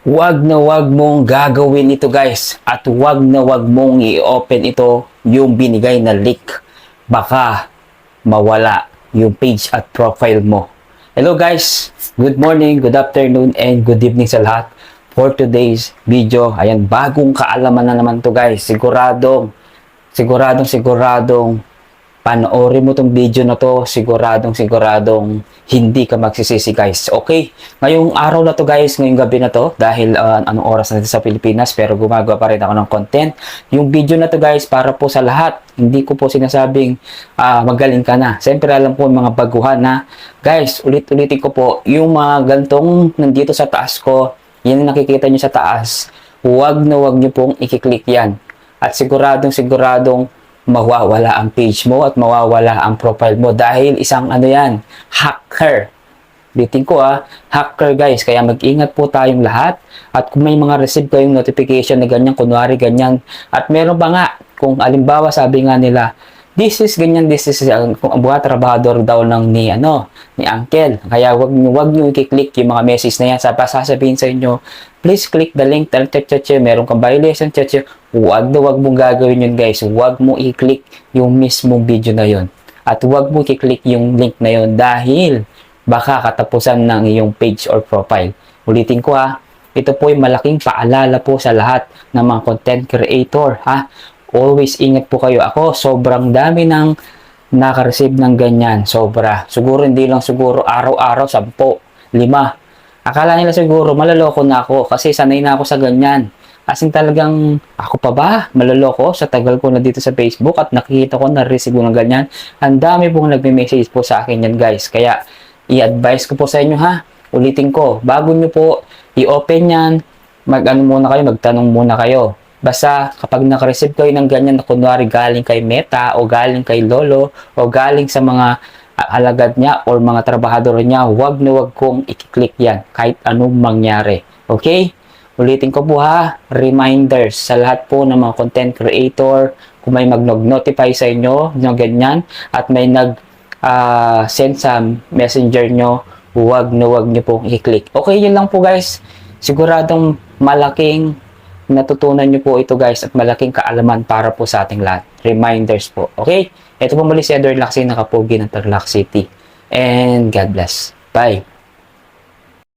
Huwag na huwag mong gagawin ito guys at huwag na huwag mong i-open ito yung binigay na link. Baka mawala yung page at profile mo. Hello guys, good morning, good afternoon, and good evening sa lahat. For today's video, ayan, bagong kaalaman na naman to guys. Siguradong, siguradong, siguradong panoorin mo tong video na to, siguradong, siguradong hindi ka magsisisi guys. Okay? Ngayong araw na to guys, ngayong gabi na to, dahil uh, anong oras na dito sa Pilipinas, pero gumagawa pa rin ako ng content. Yung video na to guys, para po sa lahat. Hindi ko po sinasabing ah, magaling ka na. Siyempre alam po mga baguhan na, guys, ulit-ulitin ko po, yung mga gantong nandito sa taas ko, yan nakikita nyo sa taas, huwag na huwag nyo pong ikiklik yan. At siguradong, siguradong mawawala ang page mo at mawawala ang profile mo dahil isang ano yan, hacker. Bitin ko ah, hacker guys. Kaya mag-ingat po tayong lahat. At kung may mga receive kayong notification na ganyan, kunwari ganyan. At meron pa nga, kung alimbawa sabi nga nila, this is ganyan, this is uh, buhat trabahador daw ng ni ano, ni Uncle. Kaya wag niyo wag niyo i-click yung mga message na yan. Sa sasabihin sa inyo, please click the link, tel tel tel, meron kang violation, tel tel. Huwag na huwag mong gagawin yun guys. Huwag mo i-click yung mismong video na yun. At huwag mo i-click yung link na yun dahil baka katapusan ng iyong page or profile. Ulitin ko ha, ito po ay malaking paalala po sa lahat ng mga content creator ha. Always ingat po kayo. Ako, sobrang dami ng naka-receive ng ganyan. Sobra. Siguro hindi lang siguro araw-araw, sampo, lima. Akala nila siguro malaloko na ako kasi sanay na ako sa ganyan. As in talagang ako pa ba malaloko sa tagal ko na dito sa Facebook at nakikita ko na receive ng ganyan. Ang dami pong nagme-message po sa akin yan guys. Kaya i-advise ko po sa inyo ha. Ulitin ko, bago nyo po i-open yan, mag-ano muna kayo, magtanong muna kayo. Basta kapag naka-receive kayo ng ganyan na kunwari galing kay Meta o galing kay Lolo o galing sa mga alagad niya or mga trabahador niya, huwag na huwag kong i-click yan kahit anong mangyari. Okay? Ulitin ko po ha, reminders sa lahat po ng mga content creator, kung may mag-notify sa inyo ng ganyan at may nag ah, send sa messenger nyo, huwag na huwag nyo pong i-click. Okay, yun lang po guys. Siguradong malaking natutunan nyo po ito guys at malaking kaalaman para po sa ating lahat. Reminders po. Okay? Ito po muli si Edward Laxi, nakapogi ng Tarlac City. And God bless. Bye.